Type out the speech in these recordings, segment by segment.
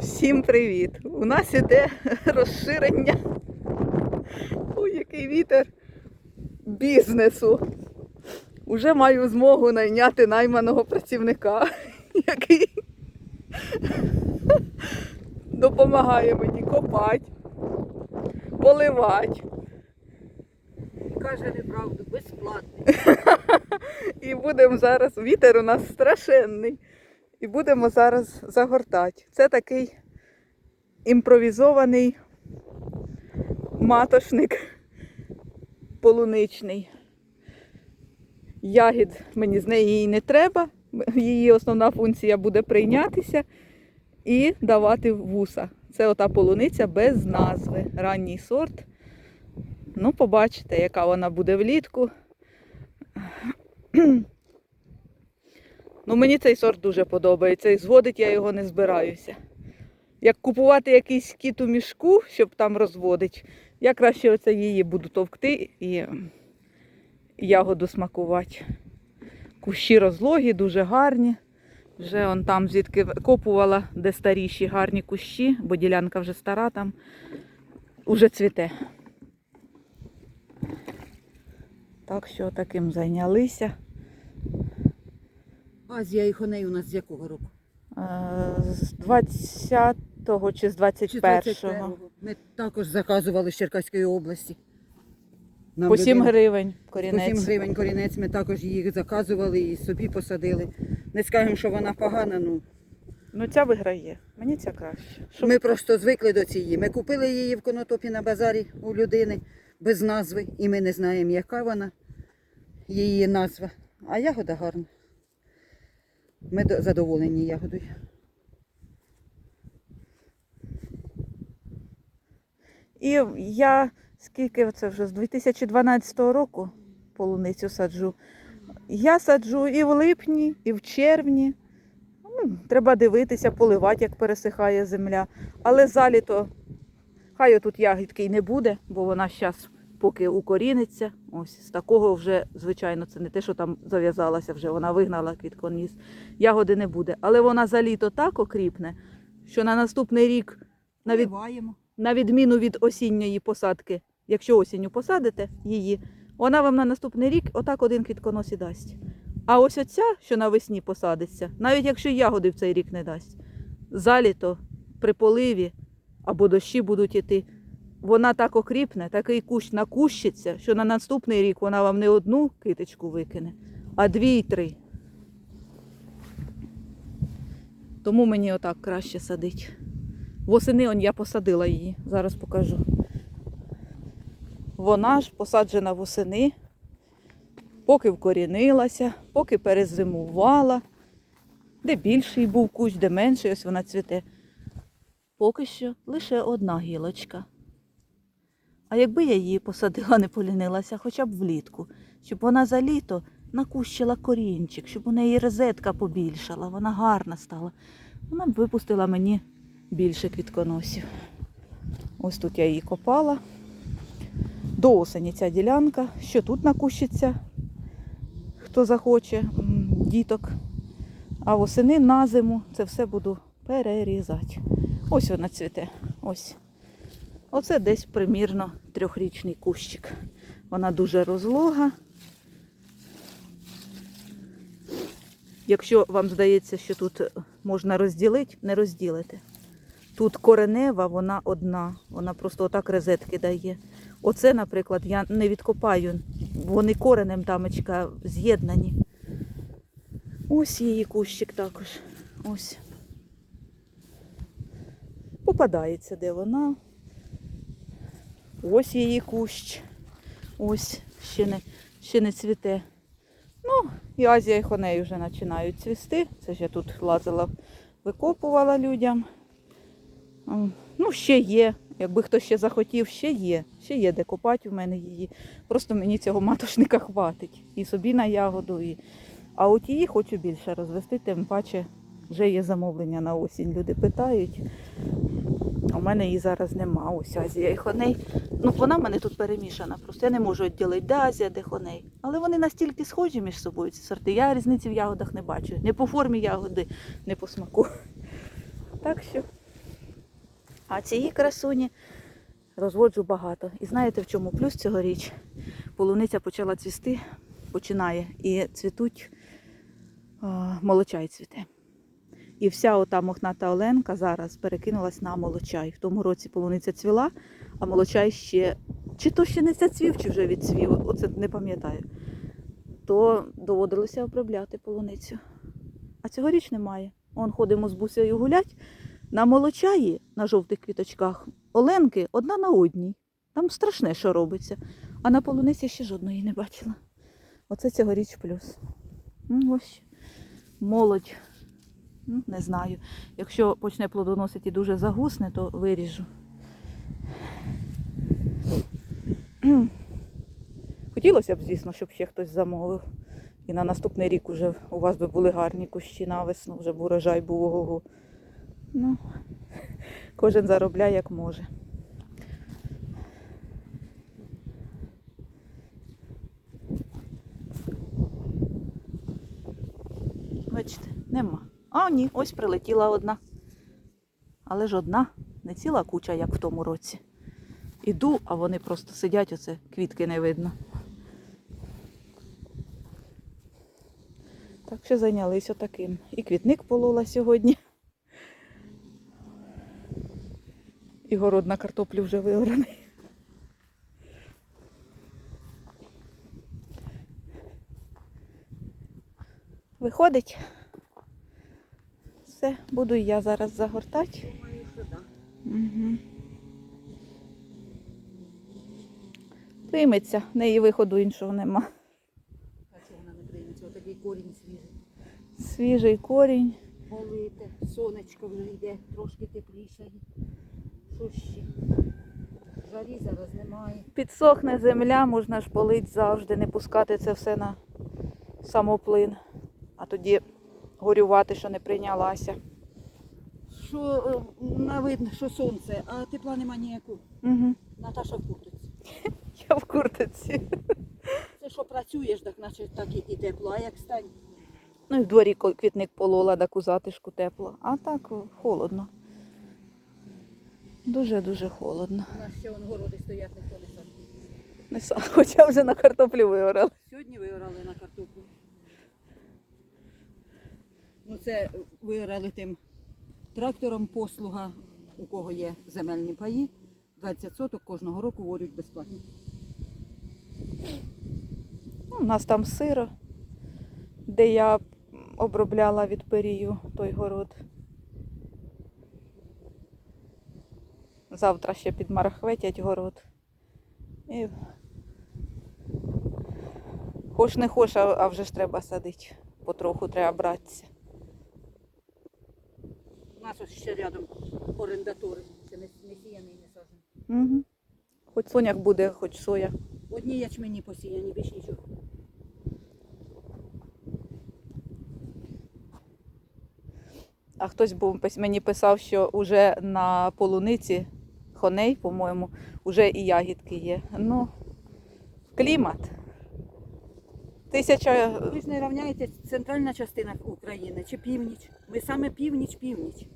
Всім привіт! У нас іде розширення. Ой, який вітер бізнесу. Уже маю змогу найняти найманого працівника, який допомагає мені копати, поливати. Каже неправду, безплатний. І будемо зараз. Вітер у нас страшенний. І будемо зараз загортати. Це такий імпровізований матошник полуничний. Ягід мені з неї не треба. Її основна функція буде прийнятися і давати вуса. Це ота полуниця без назви. Ранній сорт. Ну, побачите, яка вона буде влітку. Ну, мені цей сорт дуже подобається. І зводить я його не збираюся. Як купувати якийсь кіт у мішку, щоб там розводити, я краще оце її буду товкти і ягоду смакувати. Кущі розлогі, дуже гарні. Вже он там звідки копувала, де старіші гарні кущі, бо ділянка вже стара там, уже цвіте. Так що таким зайнялися. Азія і хоней у нас з якого року? Е, З 20-го чи з Чи 21-го. 21-го? Ми також заказували з Черкаської області. Нам По 7 людина- гривень По 7 корінець. гривень корінець ми також їх заказували і собі посадили. Не скажемо, що вона погана, ну Ну ця виграє. Мені ця краще. Щоб... ми просто звикли до цієї. Ми купили її в конотопі на базарі у людини без назви, і ми не знаємо, яка вона, її назва. А ягода гарна. Ми задоволені ягодою. І я скільки це вже з 2012 року полуницю саджу. Я саджу і в липні, і в червні. Ну, треба дивитися, поливати, як пересихає земля. Але заліто хай тут ягідки й не буде, бо вона зараз поки укоріниться. Ось з такого вже, звичайно, це не те, що там зав'язалася вже, вона вигнала квітконіс. Ягоди не буде. Але вона за літо так окріпне, що на наступний рік навіть Поливаємо. на відміну від осінньої посадки, якщо осінню посадите її, вона вам на наступний рік отак один квітконос і дасть. А ось оця, що навесні посадиться, навіть якщо ягоди в цей рік не дасть, заліто при поливі або дощі будуть іти, вона так окріпне, такий кущ накущиться, що на наступний рік вона вам не одну китичку викине, а дві й три. Тому мені отак краще садить. Восени он я посадила її, зараз покажу. Вона ж посаджена восени, поки вкорінилася, поки перезимувала. Де більший був кущ, де менший, ось вона цвіте. Поки що лише одна гілочка. А якби я її посадила, не полінилася, хоча б влітку, щоб вона за літо накущила корінчик, щоб у неї розетка побільшала, вона гарна стала. Вона б випустила мені більше квітконосів. Ось тут я її копала. До осені ця ділянка. Що тут накущиться, хто захоче, діток. А восени на зиму це все буду перерізати. Ось вона цвіте. Ось. Оце десь примірно трьохрічний кущик. Вона дуже розлога. Якщо вам здається, що тут можна розділити, не розділите. Тут коренева, вона одна, вона просто отак розетки дає. Оце, наприклад, я не відкопаю. Вони коренем тамочка з'єднані. Ось її кущик також. Ось. Попадається, де вона. Ось її кущ. Ось ще не, ще не цвіте. Ну, і Азія і хоней вже починають цвісти. Це ж я тут лазила, викопувала людям. Ну, ще є. Якби хто ще захотів, ще є. Ще є де копати у мене її. Просто мені цього матошника хватить. І собі на ягоду. І... А от її хочу більше розвести, тим паче вже є замовлення на осінь. Люди питають. В мене її зараз нема. Ось Азія і хоней. Ну, вона в мене тут перемішана. Просто я не можу відділити, де Азія, де хоней. Але вони настільки схожі між собою, ці сорти. Я різниці в ягодах не бачу. Не по формі ягоди, не по смаку. Так що А цієї красуні розводжу багато. І знаєте в чому плюс цьогоріч? Полуниця почала цвісти, починає, і цвітуть молочай цвіте. І вся ота мохната оленка зараз перекинулась на молочай. В тому році полуниця цвіла, а молочай ще чи то ще не зацвів, чи вже відцвів, оце не пам'ятаю. То доводилося обробляти полуницю. А цьогоріч немає. Он ходимо з бусею гулять. На молочаї, на жовтих квіточках, оленки одна на одній. Там страшне, що робиться. А на полуниці ще жодної не бачила. Оце цьогоріч плюс. Ось молодь. Ну, не знаю. Якщо почне плодоносити і дуже загусне, то виріжу. Хотілося б, звісно, щоб ще хтось замовив. І на наступний рік уже у вас би були гарні кущі на весну, вже б урожай був ого-го. Ну, кожен заробляє як може. Бачите, нема. А, ні, ось прилетіла одна. Але ж одна, не ціла куча, як в тому році. Іду, а вони просто сидять, оце квітки не видно. Так що зайнялися таким. І квітник полола сьогодні. І город на картоплю вже виораний. Виходить. Все, буду я зараз загортати. Думаю, що так. Угу. Прийметься, в неї виходу іншого нема. А чого вона не прийметься? Отакий корінь свіжий. Свіжий корінь. Полите, сонечко вже йде, трошки тепліше. Що ще? Жарі зараз немає. Підсохне земля, можна ж полить завжди, не пускати це все на самоплин. А тоді горювати, що не прийнялася. Що е, на видно, що сонце, а тепла нема ніякого. Угу. Наташа в куртці. Я в куртиці. Це що працюєш, так наче так і, тепло, а як стань. Ну і в дворі квітник полола, так у затишку тепло. А так холодно. Дуже-дуже холодно. У нас ще вон городи стоять, ніхто не садить. Не са- Хоча вже на картоплю виорали. Сьогодні виорали на картоплю. Ну це виорали тим трактором послуга, у кого є земельні паї. 20 соток кожного року ворють безплатно. Ну, У нас там сиро, де я обробляла від перію той город. Завтра ще підмарахветять город. І... Хоч не хоч, а вже ж треба садити. Потроху треба братися. Нас ось ще рядом орендатори. Це не, не сіяний, не саджений. Угу. Хоч соняк буде, хоч соя. Одні ячмені посіяні, більш нічого. А хтось був мені писав, що вже на полуниці хоней, по-моєму, вже і ягідки є. Ну, клімат. Тисяча. Ви ж не рівняєте центральна частина України чи північ. Ми саме північ-північ.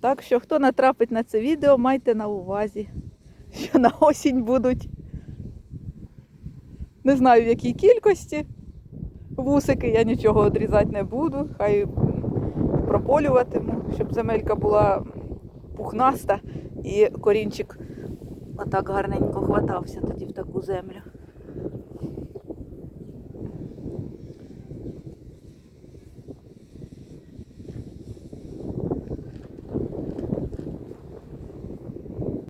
Так що, хто натрапить на це відео, майте на увазі, що на осінь будуть. Не знаю в якій кількості. Вусики я нічого відрізати не буду. Хай прополюватиму, щоб земелька була пухнаста і корінчик отак гарненько хватався тоді в таку землю.